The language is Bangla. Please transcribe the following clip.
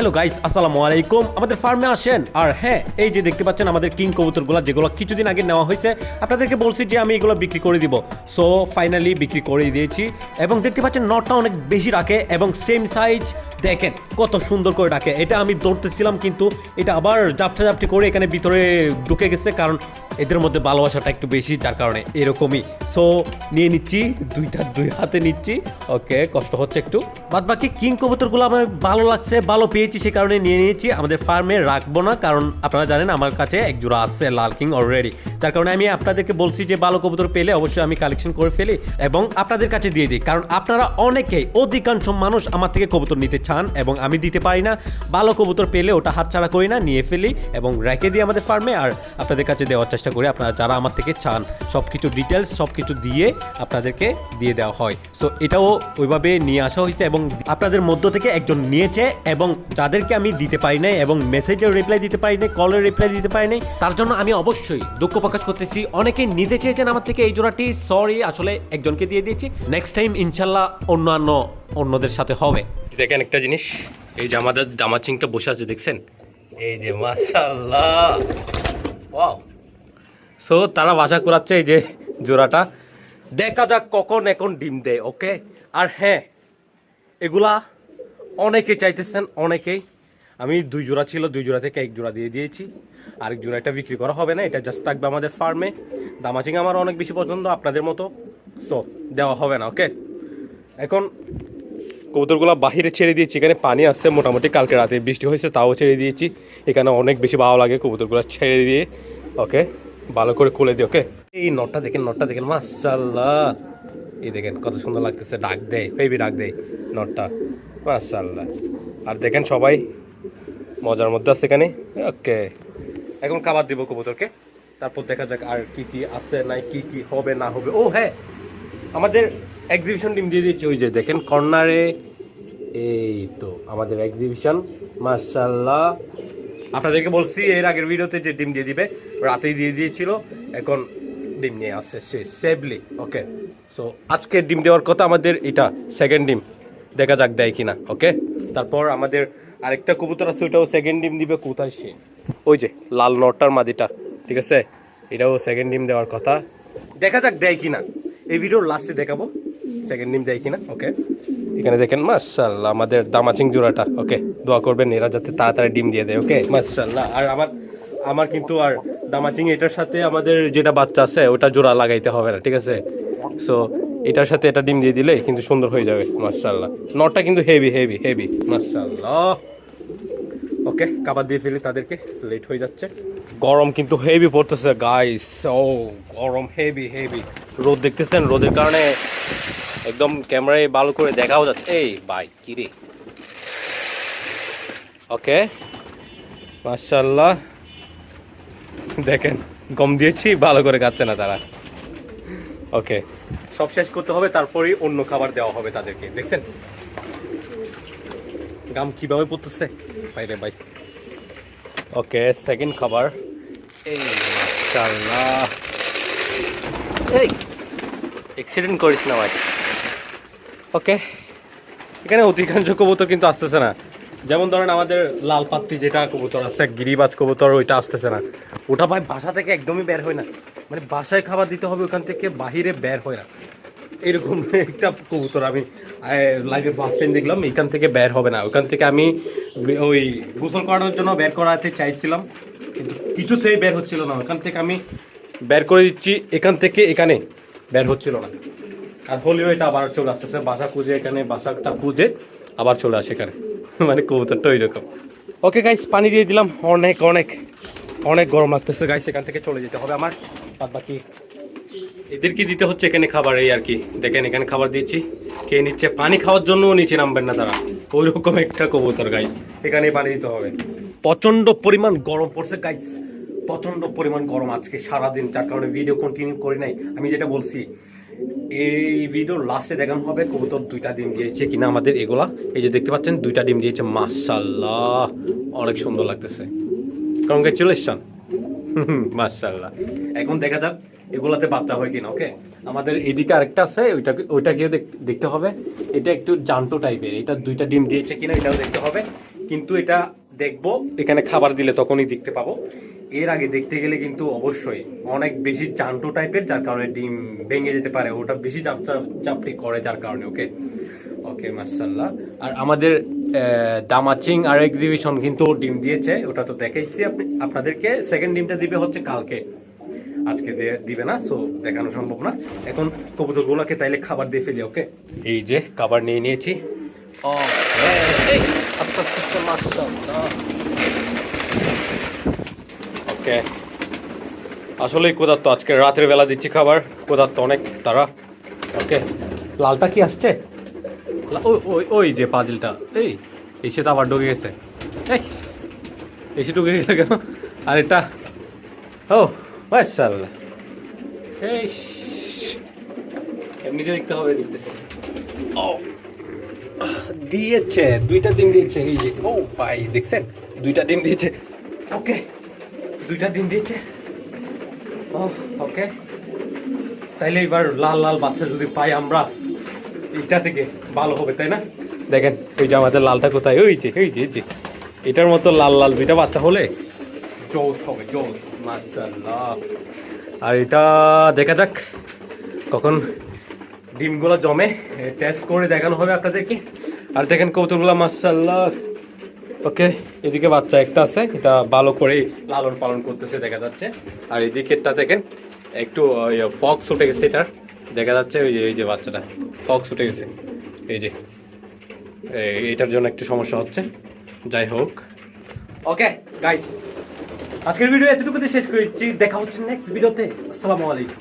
হ্যালো গাইস আসসালামু আলাইকুম আমাদের ফার্মে আসেন। আর হ্যাঁ এই যে দেখতে পাচ্ছেন আমাদের কিং কবুতরগুলো, যেগুলো কিছুদিন আগে নেওয়া হয়েছে, আপনাদেরকে বলছি যে আমি এগুলো বিক্রি করে দিব। সো ফাইনালি বিক্রি করে দিয়েছি। এবং দেখতে পাচ্ছেন নটটা অনেক বেশি রাখে এবং সেম সাইজ দেখেন কত সুন্দর করে রাখে। এটা আমি দৌড়তেছিলাম কিন্তু এটা আবার জাপটা জাপটি করে এখানে ভিতরে ঢুকে গেছে, কারণ এদের মধ্যে ভালোবাসাটা একটু বেশি, যার কারণে এরকমই। সো নিয়ে নিচ্ছি, দুইটা, দুই হাতে নিচ্ছি। ওকে কষ্ট হচ্ছে একটু। বাদ বাকি কিং কবুতরগুলো আমার ভালো লাগছে, ভালো পেয়েছি সে কারণে নিয়ে নিয়েছি। আমাদের ফার্মে রাখব না, কারণ আপনারা জানেন আমার কাছে এক জোড়া আছে লাল কিং অলরেডি যার কারণে আমি আপনাদেরকে বলছি যে ভালো কবুতর পেলে অবশ্যই আমি কালেকশন করে ফেলি এবং আপনাদের কাছে দিয়ে দিই। কারণ আপনারা অনেকেই অধিকাংশ মানুষ আমার থেকে কবুতর নিতে চান এবং আমি দিতে পারি না। ভালো কবুতর পেলে ওটা হাতছাড়া করি না, নিয়ে ফেলি এবং রেখে দিই আমাদের ফার্মে। আর আপনাদের কাছে দেওয়ার চেষ্টা করি আপনারা যারা আমার থেকে চান সব কিছু ডিটেলস সব কিছু দিয়ে আপনাদেরকে দিয়ে দেওয়া হয়। সো এটাও ওইভাবে নিয়ে আসা হয়েছে এবং আপনাদের মধ্য থেকে একজন নিয়েছে এবং যাদেরকে আমি দিতে পারি নাই এবং মেসেজের রিপ্লাই দিতে পারি নাই কলের রিপ্লাই দিতে পারি নাই, তার জন্য আমি অবশ্যই দুঃখ প্রকাশ করতেছি। অনেকেই নিতে চেয়েছেন আমার থেকে এই জোড়াটি সরি আসলে একজনকে দিয়ে দিয়েছি। নেক্সট টাইম ইনশাল্লাহ অন্যান্য অন্যদের সাথে হবে। দেখেন একটা জিনিস, এই যে আমাদের দামাচিংটা বসে আছে, দেখছেন? এই যে মাশাল্লাহ ওয়াও সো তারা বাসা করাচ্ছে এই যে জোড়াটা। দেখা যাক কখন এখন ডিম দেয় ওকে আর হ্যাঁ এগুলা অনেকে চাইতেছেন, অনেকেই। আমি দুই জোড়া ছিল, দুই জোড়া থেকে এক জোড়া দিয়ে দিয়েছি। আরেক জোড়া এটা বিক্রি করা হবে না, এটা জাস্ট থাকবে আমাদের ফার্মে দামাচিং আমার অনেক বেশি পছন্দ, আপনাদের মতো। সো দেওয়া হবে না ওকে এখন কবুতরগুলো বাহিরে ছেড়ে দিয়েছি, এখানে পানি আসছে মোটামুটি কালকে রাতে বৃষ্টি হয়েছে, তাও ছেড়ে দিয়েছি। এখানে অনেক বেশি ভালো লাগে কবুতরগুলো ছেড়ে দিয়ে ওকে ভালো করে খুলে দিই, ওকে? এই নটটা দেখেন নটটা দেখেন মাশাল্লাহ এই দেখেন, কত সুন্দর লাগতেছে, ডাক দেয় বেবি ডাক দেয় নটটা মাশাল্লাহ আর দেখেন সবাই, মজার মধ্যে আছে এখানে, ওকে। এখন খাবার দিব কবুতরকে, তারপর দেখা যাক আর কি কি আছে, নাই কি কি হবে, না হবে। ও হ্যাঁ আমাদের এক্সিবিশন টিম দিয়ে দিয়েছি, ওই যে দেখেন, কর্নারে, এই তো, আমাদের এক্সিবিশন মার্শাল্লাহ আপনাদেরকে বলছি, এর আগের ভিডিওতে যে ডিম দিয়ে দিবে রাতেই দিয়ে দিয়েছিল। এখন ডিম নিয়ে আসছে সে সেভলি ওকে সো আজকে ডিম দেওয়ার কথা আমাদের এটা সেকেন্ড ডিম। দেখা যাক দেয় কিনা ওকে তারপর আমাদের আরেকটা কবুতর আছে ওইটাও সেকেন্ড ডিম দিবে। কোথায় সে? ওই যে, লাল নটটার মাদিটা, ঠিক আছে? এটাও সেকেন্ড ডিম দেওয়ার কথা। দেখা যাক দেয় কিনা। এই ভিডিওর লাস্টে দেখাবো। সেকেন্ড ডিম দেয় কিনা ওকে এখানে দেখেন মাশাল্লাহ আমাদের দামাচিং জোড়াটা ওকে দোয়া করবেন, এরা যাতে তাড়াতাড়ি ডিম দিয়ে দেয় ওকে মাশাল্লাহ আর আমার আমার কিন্তু আর দামাচিং এটার সাথে আমাদের যেটা বাচ্চা আছে, ওটা জোড়া লাগাইতে হবে না, ঠিক আছে? সো এটার সাথে এটা ডিম দিয়ে দিলে কিন্তু সুন্দর হয়ে যাবে মাশাল্লাহ নটটা কিন্তু হেভি হেভি হেভি মাশাল্লাহ ওকে কাবার দিয়ে ফেলি তাদেরকে লেট হয়ে যাচ্ছে। গরম কিন্তু হেভি পড়তেছে গাইস ও গরম হেভি হেভি রোদ দেখতেছেন? রোদের কারণে একদম ক্যামেরায় ভালো করে দেখাও যাচ্ছে। এই ভাই, কিরে? ওকে মাশাল্লাহ দেখেন, গম দিয়েছি, ভালো করে খাচ্ছে না তারা। ওকে, সব শেষ করতে হবে, তারপরেই অন্য খাবার দেওয়া হবে তাদেরকে, দেখছেন? গাম কীভাবে পড়তেছে? বাইরে ভাই। ওকে সেকেন্ড খাবার। এই অ্যাক্সিডেন্ট করিস না ভাই। ওকে, এখানে অধিকাংশ কবুতর কিন্তু আসতেছে না। যেমন ধরেন আমাদের লাল পাত্তি যেটা কবুতর আছে, গিরিবাজ কবুতর, ওইটা আসতেছে না। ওটা ভাই বাসা থেকে একদমই বের হয় না। মানে বাসায় খাবার দিতে হবে, ওখান থেকে বাহিরে বের হয় না। এরকম একটা কবুতর আমি লাইফে ফার্স্ট টাইম দেখলাম, এখান থেকে বের হবে না। ওখান থেকে আমি ওই গোসল করানোর জন্য বের করাতে চাইছিলাম, কিন্তু কিছুতেই বের হচ্ছিল না। ওখান থেকে আমি বের করে দিচ্ছি, এখান থেকে এখানে বের হচ্ছিল না। আর হলেও এটা আবার চলে আসতেছে, বাসা খুঁজে এখানে, বাসাটা খুঁজে আবার চলে আসে এখানে। মানে কবুতরটা ওই রকম ওকে গাইস পানি দিয়ে দিলাম, অনেক অনেক। অনেক গরম লাগতেছে গাইস এখান থেকে চলে যেতে হবে আমার। বাদ বাকি এদেরকে দিতে হচ্ছে এখানে খাবার, এই আর কি। দেখেন, এখানে খাবার দিচ্ছি। কে নিচ্ছে? পানি খাওয়ার জন্য নিচে নামবেন না তারা। ওই রকম একটা কবুতর গাইস এখানে পানি দিতে হবে। প্রচণ্ড পরিমাণ গরম পড়ছে গাইস প্রচণ্ড পরিমাণ গরম আজকে, সারাদিন, যার কারণে ভিডিও কন্টিনিউ করি নাই। আমি যেটা বলছি, এই ভিডিওর লাস্টে দেখানো হবে কবুতর দুইটা ডিম দিয়েছে কিনা আমাদের এগুলা। এই যে দেখতে পাচ্ছেন, দুইটা ডিম দিয়েছে মাশাল্লাহ অনেক সুন্দর লাগতেছে। কংগ্রেচুলেশন মাশাল্লাহ এখন দেখা যাক এগুলাতে বাচ্চা হয় কিনা ওকে আমাদের এদিকে আরেকটা আছে ওইটাকে ওইটাকেও দেখ- দেখতে হবে। এটা একটু জান্টো টাইপের, এটা দুইটা ডিম দিয়েছে কিনা এটাও দেখতে হবে। কিন্তু এটা দেখব, এখানে খাবার দিলে তখনই দেখতে পাবো। এর আগে দেখতে গেলে কিন্তু অবশ্যই অনেক বেশি জান্টো টাইপের, যার কারণে ডিম ভেঙে যেতে পারে। ওটা বেশি চাপ চাপ- চাপটি করে যার কারণে ওকে ওকে মার্শাল্লাহ আর আমাদের দামাচিং আর এক্সিবিশন কিন্তু ডিম দিয়েছে, ওটা তো দেখাইছি আপনি, আপনাদেরকে। সেকেন্ড ডিমটা দিবে হচ্ছে কালকে। আজকে দিবে না সো দেখানো সম্ভব না। এখন কবুতরগুলোকে তাইলে খাবার দিয়ে ফেলি, ওকে? এই যে, খাবার নিয়ে নিয়েছি। ওকে আসলেই কোদার আজকে রাতের দিচ্ছি খাবার কোদার অনেক তারা। ওকে, লালটা কি আসছে? ওই ওই যে পাজিলটা, এই এসে তো আবার ঢুকে গেছে। এই এসে ঢুকে গেছে কেন? আর এটা ও, মাশাআল্লাহ। এই, এমনিতে দেখতে হবে, দেখতেছি। ও, দিয়েছে, দুইটা ডিম দিয়েছে, এই যে, ও ভাই, দেখছেন? দুইটা ডিম দিয়েছে, ওকে, দুইটা ডিম দিয়েছে। ও, ওকে। তাইলে এবার লাল লাল বাচ্চা যদি পাই আমরা এটা থেকে ভালো হবে, তাই না? দেখেন ওই যে আমাদের লালটা কোথায়? ওই যে ওই যে যে। এটার মতো লাল লাল দুইটা বাচ্চা হলে জোস হবে, জোস, মাশাআল্লাহ। আর এটা দেখা যাক কখন ডিমগুলো জমে। টেস্ট করে দেখানো হবে আপনাদেরকে। আর দেখেন কৌতুকগুলো মাশাআল্লাহ। ওকে, এদিকে বাচ্চা একটা আছে, এটা ভালো করে লালন পালন করতেছে, দেখা যাচ্ছে। আর এদিকেরটা দেখেন, একটু ফক্স উঠে গেছে এটার। দেখা যাচ্ছে ওই যে এই যে বাচ্চাটা, ফক্স উঠে গেছে। এই যে এইটার জন্য একটু সমস্যা হচ্ছে। যাই হোক। ওকে গাইস আজকের ভিডিও এতটুকুতে শেষ করেছি। দেখা হচ্ছে নেক্সট ভিডিওতে আসসালামু আলাইকুম।